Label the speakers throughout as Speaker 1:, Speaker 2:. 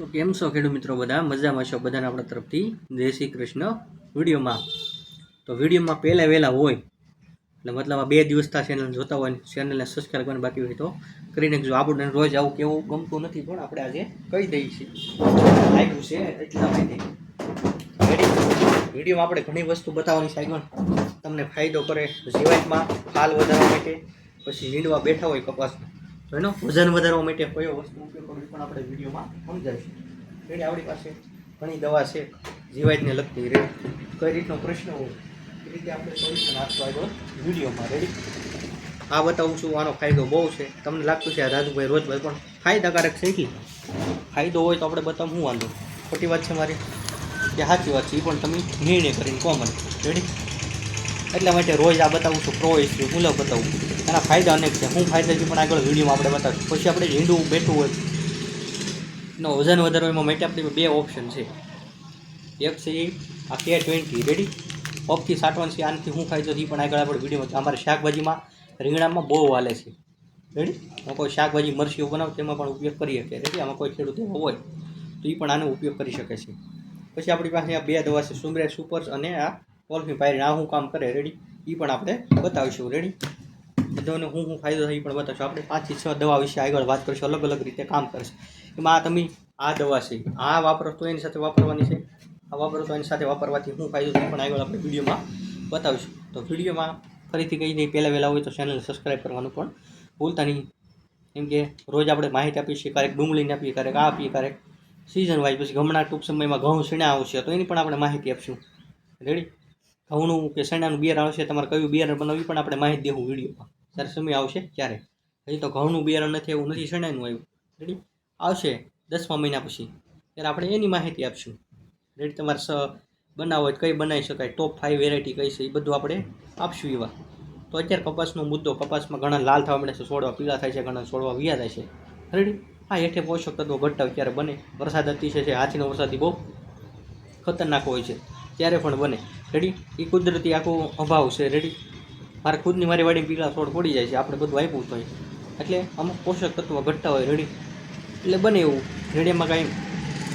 Speaker 1: તો કેમ છો ખેડૂત મિત્રો બધા? મજામાં છો બધાને આપણા તરફથી? જય શ્રી કૃષ્ણ. વિડીયોમાં તો વિડીયોમાં પહેલાં વહેલા હોય, એટલે મતલબ આ બે દિવસતા ચેનલ જોતા હોય ચેનલને સબસ્ક્રાઈબ કરવાની બાકી હોય તો કરીને જો આપણને રોજ આવું કેવું ગમતું નથી, પણ આપણે આજે કહી દઈએ છીએ. લાગ્યું છે એટલા માટે. વિડીયોમાં આપણે ઘણી વસ્તુ બતાવવાની સાહેબ તમને ફાયદો કરે જીવાતમાં હાલ વધારવા માટે, પછી વીંડવા બેઠા હોય કપાસમાં. એનો વજન વધારવા માટે કયો વસ્તુ ઉપયોગ કરવો પણ આપણે વિડીયોમાં સમજાવીશું. રેડી આપણી પાસે ઘણી દવા છે, જીવાતને લગતી રે કઈ રીતનો પ્રશ્ન હોય એ રીતે આપણે સોલ્યુશન આપશું આગળ વિડીયોમાં. રેડી? આ બતાવું છું, આનો ફાયદો બહુ છે. તમને લાગતું છે આ રાજુભાઈ રોજભાઈ, પણ ફાયદાકારક છે કે? ફાયદો હોય તો આપણે બતાવું શું વાંધો ખોટી વાત છે મારી. કે સાચી વાત છે એ પણ તમે નિર્ણય કરીને કોમન રેડી? એટલા માટે રોજ આ બતાવું છું પ્રો ઇસ્યુ લો બતાવું એના ફાયદા અનેક છે. હું ફાયદા છે પણ આગળ વિડીયોમાં આપણે બતાવીશું. પછી આપણે ઝીંડું બેઠું હોય નો વજન વધારવા એમાં માટે આપણી બે ઓપ્શન છે. એક છે આ કે ટ્વેન્ટી રેડી પગથી સાટવાનું છે, આનાથી શું ફાયદો છે પણ આગળ આપણે વિડીયોમાં, અમારે શાકભાજીમાં, રીંગણામાં બહુ હાલે છે. રેડી કોઈ શાકભાજી મરસીઓ બનાવે, તેમાં પણ ઉપયોગ કરી શકે. રેડી આમાં કોઈ ખેડૂત એવો હોય, તો એ પણ આનો ઉપયોગ કરી શકે છે. પછી આપણી પાસે આ બે દવા છે સુમરે સુપર્સ અને આ કોલ્ફી પાયરીન આ શું કામ કરે રેડી એ પણ આપણે બતાવીશું રેડી બધાને હું શું ફાયદો થાય એ પણ બતાવશું. આપણે પાંચથી છ દવા વિશે આગળ વાત કરીશું, અલગ અલગ રીતે કામ કરશે. એમાં આ તમે, આ દવા છે, આ વાપરો તો એની સાથે વાપરવાની છે. આ વાપરો તો એની સાથે વાપરવાથી શું ફાયદો થાય પણ આગળ આપણે વિડીયોમાં બતાવીશું. તો વિડીયોમાં ફરીથી કહી દઈએ, પહેલાં વહેલા હોય તો ચેનલને સબસ્ક્રાઈબ કરવાનું પણ ભૂલતા નહીં. કેમ કે રોજ આપણે માહિતી આપીએ છીએ, ક્યારેક ડુંગળીને આપીએ, ક્યારેક આ આપીએ, ક્યારેક સિઝન વાઇઝ પછી હમણાં ટૂંક સમયમાં ઘઉં, સીણા આવશે, તો એની પણ આપણે માહિતી આપશું. રેડી ઘઉંનું કે શેણાનું બિયારણ આવશે, તમારે કયું બિયારણ બનાવ્યું પણ આપણે માહિતી દેવું વિડીયોમાં ત્યારે સમય આવશે ત્યારે. હજી તો ઘઉંનું બિયારણ નથી એવું, નથી શેણાનું આવ્યું. રેડી આવશે દસમા મહિના પછી. ત્યારે આપણે એની માહિતી આપશું. રેડી તમારે સ બનાવો કઈ બનાવી શકાય? ટોપ ફાઇવ વેરાયટી કઈ છે? એ બધું આપણે આપશું એવા. તો અત્યારે કપાસનો મુદ્દો, કપાસમાં ઘણા લાલ થવા મળે છે છોડવા પીળા થાય છે, ઘણા છોડવા વિયા થાય છે. રેડી હા, હેઠે પોષક તત્વો ઘટતા ત્યારે બને. વરસાદ અતિશય છે, હાથીનો વરસાદી બહુ ખતરનાક હોય છે. ત્યારે પણ બને. રેડી એ કુદરતી આખો અભાવ છે. રેડી મારે ખુદની મારી વાડી પીળા છોડ પડી જાય છે. આપણે બધું આપ્યું તો એટલે અમુક પોષક તત્વો ઘટતા હોય. રેડી એટલે બને એવું. રેડીમાં કાંઈ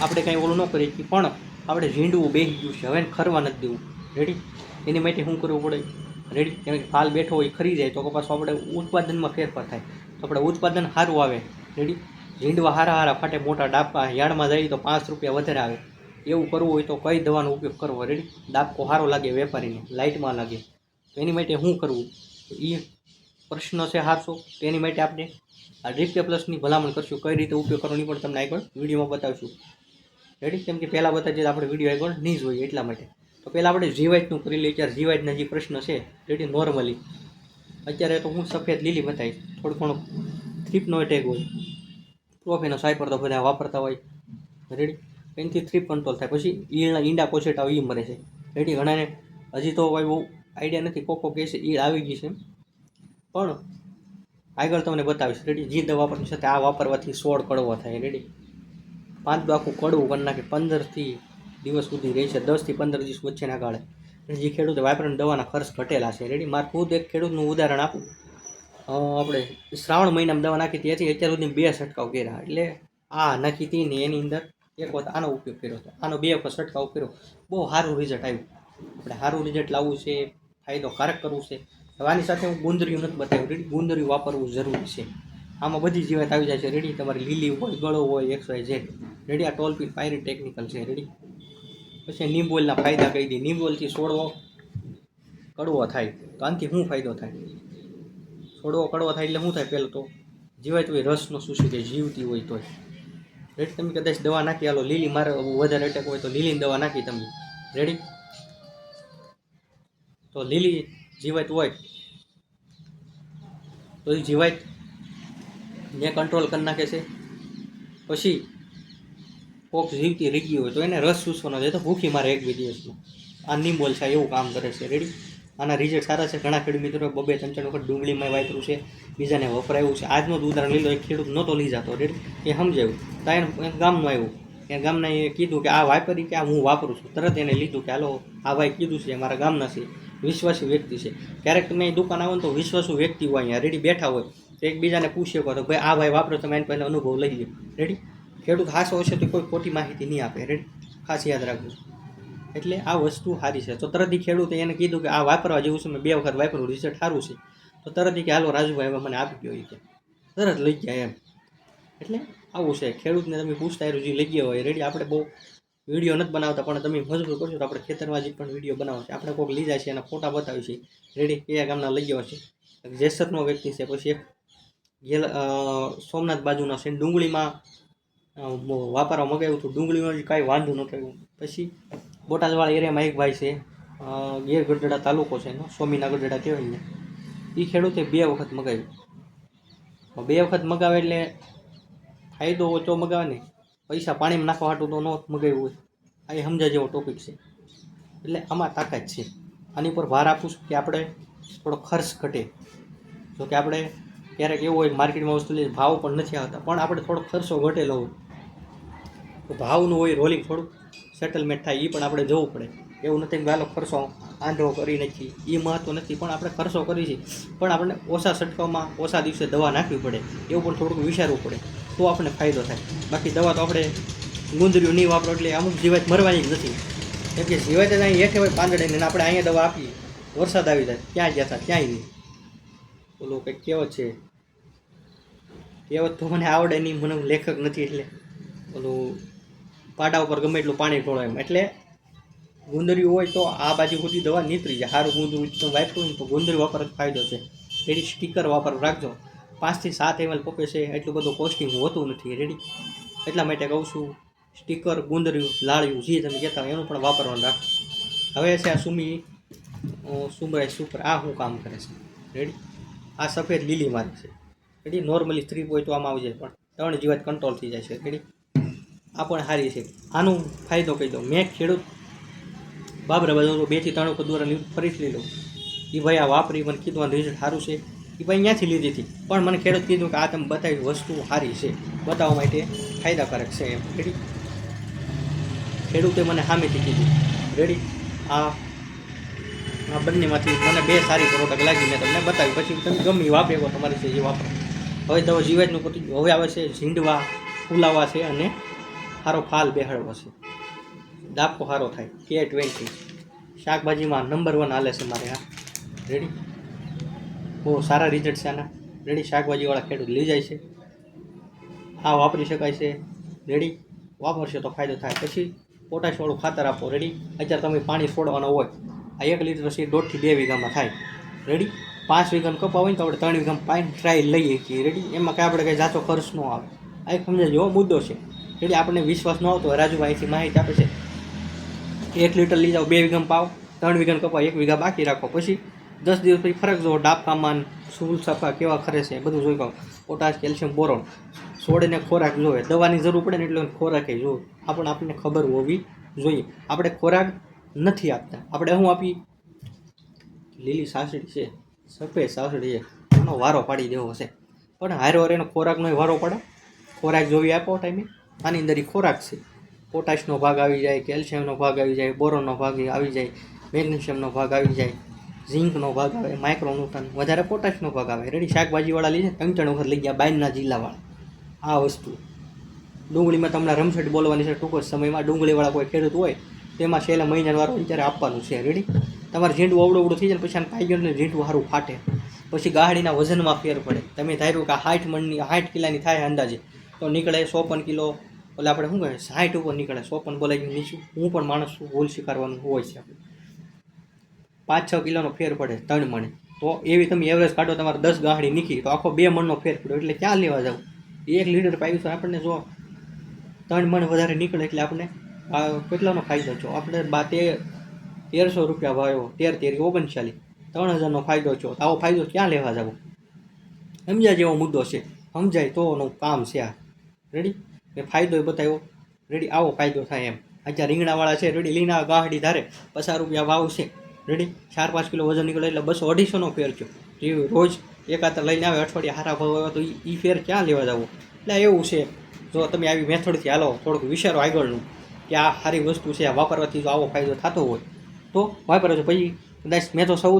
Speaker 1: આપણે કાંઈ ઓલું ન કરીએ કે પણ આપણે ઝીંડવું બેસી ગયું છે. હવે ખરવા નથી દેવું. રેડી એની માટે શું કરવું પડે? રેડી કેમ કે ફાલ બેઠો હોય, ખરી જાય, તો પાછું આપણે ઉત્પાદનમાં ફેરફાર થાય. તો આપણે ઉત્પાદન સારું આવે. રેડી ઝીંડવા હારા હારા ફાટે, મોટા ડાપા યાર્ડમાં જઈએ તો પાંચ રૂપિયા વધારે આવે. એવું કરવું હોય તો કઈ દવાનો ઉપયોગ કરવો? રેડી ડાબકો સારો લાગે વેપારીને, લાઇટમાં લાગે. તો એની માટે શું કરવું? એ પ્રશ્ન છે હારશો? તો એની માટે આપણે આ ડીકે પ્લસની ભલામણ કરશું. કઈ રીતે ઉપયોગ કરવો એ પણ તમને આગળ વિડીયોમાં બતાવીશું. રેડી કેમ કે પહેલાં બતાવીએ તો આપણે વીડિયો આગળ નહીં જોઈએ એટલા માટે. તો પહેલાં આપણે જીવાઈટનું કરી લઈએ. ત્યારે જીવાતના જે પ્રશ્ન છે રેડી નોર્મલી અત્યારે તો હું સફેદ લીલી બતાવીશ. થોડું ઘણું થ્રીપનો એટેક હોય. ટ્રોફીનો સાયપર તો બધા વાપરતા હોય. રેડી એનાથી થ્રીપ કંટ્રોલ થાય. પછી ઈળના ઈંડા પોછેટા એ મરે છે. રેડી ઘણાને હજી તો કોઈ બહુ આઈડિયા નથી. કોકો કહે છે ઈળ આવી ગઈ છે પણ આગળ તમને બતાવીશ. રેડી જે દવા વાપરવાની સાથે આ વાપરવાથી સોળ કડવો થાય. રેડી પાંચ બાકું કડવું કરી નાખે. પંદરથી દિવસ સુધી રહે છે. દસથી પંદર દિવસ વચ્ચેના ગાળે. જે ખેડૂતે વાપરવાની દવાના ખર્ચ ઘટેલા છે. રેડી મારે ખુદ એક ખેડૂતનું ઉદાહરણ આપું. આપણે શ્રાવણ મહિનામાં દવા નાખી ત્યાંથી અત્યાર સુધી બે છંટકાવ કર્યા. એટલે આ નાખી હતી ને એની અંદર એક વખત આનો ઉપયોગ કર્યો હતો. આનો બે વખત છંટકાવ કર્યો. બહુ સારું રિઝલ્ટ આવ્યું. આપણે સારું રિઝલ્ટ લાવવું છે, ફાયદોકારક કરવું છે. હવે આની સાથે હું ગુંદર્યું નથી બતાવ્યું. ગુંદરિયું વાપરવું જરૂરી છે. આમાં બધી જીવાત આવી જાય છે. રેડી તમારી લીલી હોય, ગળો હોય એક્સ વાય ઝેડ રેડી આ ટોલપી પાયરી ટેકનિકલ છે. રેડી પછી નિંબોલના ફાયદા કહી દે નિંબોલથી છોડવો કડવો થાય. તો આનાથી શું ફાયદો થાય? છોડવો કડવો થાય એટલે શું થાય પહેલું તો? જીવાત હોય, રસનો શું શું જીવતી હોય તોય. રેડી તમે કદાચ દવા નાખી, હાલો, લીલી, મારે વધારે અટેક હોય તો લીલીની દવા નાખી તમે રેડી તો લીલી જીવાત હોય. તો એ જીવાત ને કંટ્રોલ કરી નાખે છે. પછી કોક જીવતી રહી ગઈ હોય તો એને રસ ચૂસવાનો છે. તો ભૂખી મારે એક બે દિવસમાં આ નિમોલ છે એવું કામ કરે છે. રેડી આના રિઝલ્ટ સારા છે. ઘણા ખેડૂત મિત્રો બબે ત્રણ ચાર વખત ડુંગળીમાં વાપર્યું છે. બીજાને વપરાયું છે. આજનું જ ઉદાહરણ લીધો એક ખેડૂત નહોતો લઈ જતો રેડ? એ સમજાયું. તો એને ગામનું આવ્યું. એ ગામના એ કીધું કે આ વાપરી કે આ હું વાપરું છું. તરત એને લીધું કે હાલો, આ ભાઈ કીધું છે, મારા ગામના છે. વિશ્વાસી વ્યક્તિ છે. ક્યારેક તમે દુકાન આવો ને તો વિશ્વાસુ વ્યક્તિ હોય અહીંયા. રેડી બેઠા હોય. તો એકબીજાને પૂછી શકો તો ભાઈ આ ભાઈ વાપરો તમે, એની પહેલાં અનુભવ લઈ લો રેડી? ખેડૂત હાસો છે તો કોઈ ખોટી માહિતી નહીં આપે. રેડી? ખાસ યાદ રાખજો. એટલે આ વસ્તુ સારી છે. તો તરતથી ખેડૂતે એને કીધું કે આ વાપરવા જેવું છે, મેં બે વખત વાપરવું રિઝલ્ટ સારું છે. તો તરતથી કે, હાલો રાજુભાઈ હવે મને આપી ગયો કે. તરત લઈ ગયા એમ. એટલે આવું છે. ખેડૂતને તમે પૂછતા એ જે લઈ ગયા હોય રેડી આપણે બહુ વીડિયો નથી બનાવતા, પણ તમે મજબૂર કરશો તો આપણે ખેતરમાં જે પણ વીડિયો બનાવો છે આપણે કોઈક લીધા છે, એના ફોટા બતાવી છે રેડી કયા ગામના લઈ ગયો છે જેસરનો વ્યક્તિ છે, પછી એક ગેલ સોમનાથ બાજુના છે. ડુંગળીમાં વાપરવા મગાવ્યું હતું. ડુંગળીમાં કાંઈ વાંધો નહોતો પછી બોટાદવાળા એરિયામાં એક ભાઈ છે ગીર ગઢડા તાલુકો છે એનો સ્વામીના ગઢડા કહેવાય ને એ ખેડૂતે બે વખત મગાવ્યું. બે વખત મગાવે એટલે ફાયદો ઓછો મગાવે ને, પૈસા પાણીમાં નાખવા હાટું તો ન મગાવ્યું હોય. આ એ સમજા જેવો ટોપિક છે. એટલે આમાં તાકાત છે. આની પર ભાર આપું છું કે આપણે થોડો ખર્ચ ઘટે. જો કે આપણે ક્યારેક એવું હોય માર્કેટમાં વસ્તુ લઈએ ભાવ પણ નથી આવતા, પણ આપણે થોડો ખર્ચો ઘટેલો હોય. તો ભાવનું હોય રોલિંગ થોડું સેટલમેન્ટ થાય એ પણ આપણે જવું પડે. એવું નથી વહેલો ખર્ચો આંધો કરી નાખી એ મહત્વ નથી, પણ આપણે ખર્ચો કરી છીએ. પણ આપણે ઓછા છંટકાવમાં, ઓછા દિવસે દવા નાખવી પડે. એવું પણ થોડુંક વિચારવું પડે. તો આપણને ફાયદો થાય. બાકી દવા તો આપણે ગુંદર્યું નહીં વાપરો એટલે અમુક જીવાત મરવાની જ નથી. કેમ કે જીવાત જ અહીં હેઠે હોય પાંદડે ને આપણે અહીંયા દવા આપીએ. વરસાદ આવી જાય, ક્યાં ગયા હતા, ક્યાંય નહીં. ઓલો કંઈક કહેવત છે. કહેવત તો મને આવડે નહીં, મને લેખક નથી એટલે. ઓલું પાડા ઉપર ગમે એટલું પાણી ઢોળો એમ. એટલે ગુંદરી હોય તો આ બાજુ સુધી દવા નીતરી જાય. સારું ગુંદરું તો વાપરું તો ગુંદરી વાપર ફાયદો છે. રેડી સ્ટીકર વાપર, રાખજો. પાંચથી સાત એમએલ પપે છે. એટલું બધું કોસ્ટિંગ હોતું નથી. રેડી? એટલા માટે કહું છું, સ્ટીકર, ગુંદર્યું, લાળ્યું, જે તમે કહેતા હોય એનું પણ વાપરવાનું રાખો હવે છે આ સુમી સુમરાય સુપર. આ શું કામ કરે છે? રેડી? આ સફેદ લીલી મારી છે. રેડી? નોર્મલી થ્રી પોઈન્ટ આમાં આવી જાય પણ ત્રણ જીવાત કંટ્રોલ થઈ જાય છે. રેડી? આ પણ સારી છે. આનું ફાયદો કહી દો મેં ખેડૂત બાબરા બધું બેથી ત્રણ વખત દ્વારા ફરીથી લઉં એ ભાઈ આ વાપરી, મને કીધું રિઝલ્ટ સારું છે. એ ભાઈ ત્યાંથી લીધી હતી. પણ મને ખેડૂત કીધું કે આ તમે બતાવી વસ્તુ સારી છે. બતાવવા માટે ફાયદાકારક છે એમ. રેડી ખેડૂતે મને સામેથી કીધું. રેડી આ આ બંનેમાંથી મને બે સારી પ્રોડક્ટ લાગી, મેં તમને બતાવી. પછી તમે ગમે વાપરી તમારી છે એ વાપરો. હવે તો જીવાતનું હવે આવે છે ઝીંડવા, ફુલાવા છે અને સારો ફાલ બેહાડવો છે. દાપો સારો થાય. કે ટ્વેન્ટી શાકભાજીમાં નંબર વન હાલે છે મારે આ રેડી બહુ સારા રિઝલ્ટ છે આના. રેડી શાકભાજીવાળા ખેડૂત લઈ જાય છે. આ વાપરી શકાય છે. રેડી વાપરશે તો ફાયદો થાય. પછી પોટાશવાળું ખાતર આપો. રેડી અત્યારે તમે પાણી છોડવાનું હોય, આ એક લીટર પછી દોઢથી બે વીઘામાં થાય. રેડી પાંચ વીઘામાં કપા હોય ને તો આપણે ત્રણ વીઘામાં પાણી ટ્રાય લઈએ છીએ. રેડી એમાં કાંઈ આપણે કંઈ જાતો ખર્ચ ન આવે. આ એક સમજાય એવો મુદ્દો છે. રેડી આપણને વિશ્વાસ ન આવતો હોય રાજુભાઈથી માહિતી આપે છે. એક લીટર લઈ જાઓ, બે વિઘમ પાવ, ત્રણ વીઘામાં કપાવ એક વીઘા બાકી રાખો. પછી દસ દિવસ પછી ફરક જો ડાબકામાં સૂલ સફા કેવા ખરે છે, બધું જોઈ કહો પોટાશ, કેલ્શિયમ, બોરોન છોડને ખોરાક જોવે. દવાની જરૂર પડે ને એટલે ખોરાક જોવે. આપણને આપણને ખબર હોવી જોઈએ. આપણે ખોરાક નથી આપતા. આપણે શું આપી લીલી સાસડી છે. સફેદ સાસડી છે. એનો વારો પાડી દેવો હશે. પણ હારો હારે એનો ખોરાકનો વારો પડે. ખોરાક જોવી આપો ટાઈમે. આની અંદર એ ખોરાક છે. પોટાશનો ભાગ આવી જાય, કેલ્શિયમનો ભાગ આવી જાય, બોરોનનો ભાગ આવી જાય, મેગ્નેશિયમનો ભાગ આવી જાય, ઝીંકનો ભાગ આવે, માઇક્રોન્યુટન, વધારે પોટાશનો ભાગ આવે. રેડી શાકભાજીવાળા લઈ ત્રણ ત્રણ વખત લઈ ગયા બાયના જિલ્લાવાળા. આ વસ્તુ. ડુંગળીમાં તમને રમસેટ બોલવાની છે, ટૂંક જ સમયમાં ડુંગળીવાળા કોઈ ખેડૂત હોય, તેમાં છેલ્લા મહિના વાળો વિચારે આપવાનું છે. રેડી તમારે ઝીંડું અવડું થઈ જાય પછી આને પાઈ ગયું ઝીંડું સારું ફાટે. પછી ગાડીના વજનમાં ફેર પડે. તમે ધાર્યું કે સાઠ મણની હાઠ કિલાની થાય અંદાજે. તો નીકળે સોપન કિલો. એટલે આપણે શું કહે સાઠ ઉપર નીકળે સોપન ગયું નીચું. હું પણ માણસ ભૂલ સ્વીકારવાનું હોય છે. પાંચ છ કિલોનો ફેર પડે, ત્રણ મણે. તો એવી તમે એવરેજ કાઢો, તમારે દસ ગાહડી નીકળી, તો આખો બે મણનો ફેર પડ્યો. એટલે ક્યાં લેવા જાવ? એક લીટર પાયું છે આપણને જો. ત્રણ મણ વધારે નીકળે એટલે આપણે કેટલાનો ફાયદો છો? આપણે બા તે તેરસો રૂપિયા ભાવ્યો તેર તેર ઓગણચાલીસ. ત્રણ હજારનો ફાયદો છો. આવો ફાયદો ક્યાં લેવા જાવ? સમજ્યા જેવો મુદ્દો છે. સમજાય તોનું કામ છે આ. રેડી મેં ફાયદો બતાવ્યો? રેડી આવો ફાયદો થાય એમ. અત્યારે રીંગણાવાળા છે. રેડી લીના ગાહડી ધારે. પચાસ રૂપિયા ભાવ છે. રેડી ચાર પાંચ કિલો વજન નીકળે એટલે બસો અઢીસોનો ફેર થયો. જે રોજ એકાદ લઈને આવે અઠવાડિયા હારા ભાવ આવે તો એ ફેર ક્યાં લેવા જવો? એટલે એવું છે. જો તમે આવી મેથડથી હાલો, થોડુંક વિચારો આગળનું. કે આ સારી વસ્તુ છે, આ વાપરવાથી જો આવો ફાયદો થતો હોય. તો વાપરો છો પછી કદાચ મેં તો સૌ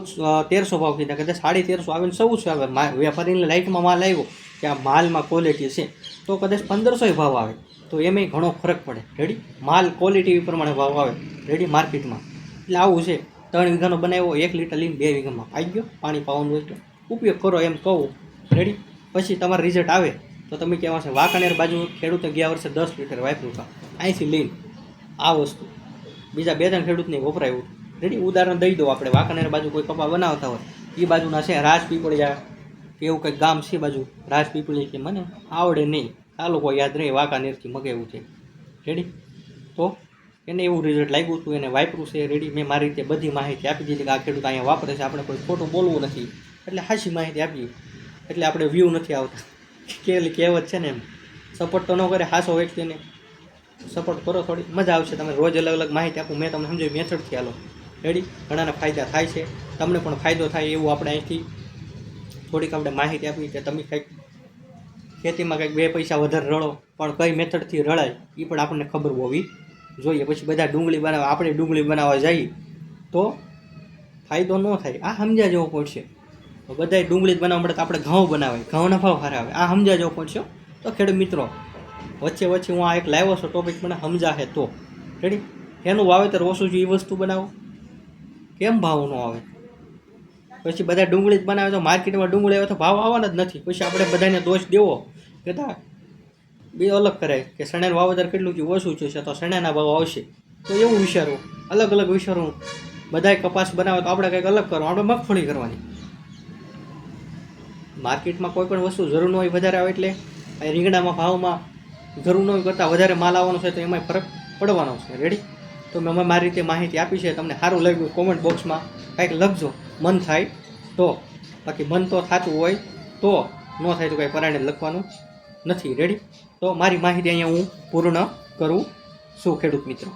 Speaker 1: તેરસો ભાવ કીધા, કદાચ સાડી તેરસો આવે ને સૌ આવે વેપારીને લાઇટમાં માલ આવ્યો કે આ માલમાં ક્વોલિટી છે, તો કદાચ પંદરસોય ભાવ આવે. તો એમાંય ઘણો ફરક પડે. રેડી માલ ક્વોલિટી પ્રમાણે ભાવ આવે. રેડી માર્કેટમાં. એટલે આવું છે. ત્રણ વીઘાનો બનાવ્યો, એક લીટર લઈને બે વીઘામાં પાઈ ગયો. પાણી પાવાનું હોય તો ઉપયોગ કરો એમ કહું. રેડી પછી તમારે રિઝલ્ટ આવે, તો તમે કહેવા છે, વાંકાનેર બાજુ ખેડૂતે ગયા વર્ષે દસ લીટર વાપર્યું હતા અહીંથી લઈને આ વસ્તુ. બીજા બે ત્રણ ખેડૂતને વપરાયું રેડી? ઉદાહરણ દઈ દો આપણે. વાંકાનેર બાજુ કોઈ કપા બનાવતા હોય એ બાજુના છે રાજપીપળિયા. કે એવું કંઈક ગામ છે બાજુ રાજપીપળી કે મને આવડે નહીં. આ લોકો યાદ રહે વાંકાનેરથી મગાવ્યું છે. રેડી? તો એને એવું રિઝલ્ટ લાગ્યું હતું એને વાપરું છે, રેડી? મેં મારી રીતે બધી માહિતી આપી દીધી કે આ ખેડૂત અહીંયા વાપરે છે, આપણે કોઈ ખોટું બોલવું નથી. એટલે હાસી માહિતી આપી. એટલે આપણે વ્યૂ નથી આવતા. કે કહેવત છે ને એમ. સપોર્ટ તો ન કરે, હાસો વ્યક્તિને સપોર્ટ કરો થોડી. મજા આવશે. તમે રોજ અલગ અલગ માહિતી આપું. મેં તમને સમજાવ્યું મેથડથી હાલો. રેડી? ઘણાને ફાયદા થાય છે. તમને પણ ફાયદો થાય એવું આપણે અહીંથી થોડીક આપણે માહિતી આપી કે તમે કંઈક ખેતીમાં કંઈક બે પૈસા વધારે રળો, પણ કઈ મેથડથી રળાય એ પણ આપણને ખબર હોવી જોઈએ. પછી બધા ડુંગળી બનાવવા, આપણે ડુંગળી બનાવવા જઈએ તો ફાયદો ન થાય. આ સમજ્યા જેવો પડશે. તો બધાય ડુંગળી જ બનાવવા તો આપણે ઘઉં બનાવાય. ઘઉંના ભાવ સારા આવે. આ સમજ્યા જેવો પડશે. તો ખેડૂત મિત્રો, વચ્ચે વચ્ચે હું આ એક લાવ્યો છું ટોપિક મને સમજાશે તો. રેડી એનું વાવેતર ઓછું છે એ વસ્તુ બનાવો. કેમ ભાવ ન આવે? પછી બધા ડુંગળી જ બનાવે તો માર્કેટમાં ડુંગળી આવે તો ભાવ આવવાના જ નથી. પછી આપણે બધાને દોષ દેવો કહેતા બે અલગ કરાય કે શણાનું વાવેતર કેટલું છે ઓછું છે, તો શણાના ભાવ આવશે. તો એવું વિચારવું અલગ અલગ વિચારવું બધાય કપાસ બનાવે તો આપણે કંઈક અલગ કરવું આપણે મગફળી કરવાની. માર્કેટમાં કોઈ પણ વસ્તુ જરૂર ન હોય વધારે આવે એટલે રીંગણામાં ભાવમાં જરૂર ન હોય કરતાં વધારે માલ આવવાનો છે તો એમાં ફરક પડવાનો છે. રેડી તો મેં મારી રીતે માહિતી આપી છે, તમને સારું લાગ્યું કોમેન્ટ બોક્સમાં કંઈક લખજો. મન થાય તો. બાકી મન તો થતું હોય તો ન થાય તો કંઈ પરાણે લખવાનું નથી. રેડી તો મારી માહિતી અહીંયા હું પૂર્ણ કરું છું, ખેડૂત મિત્રો.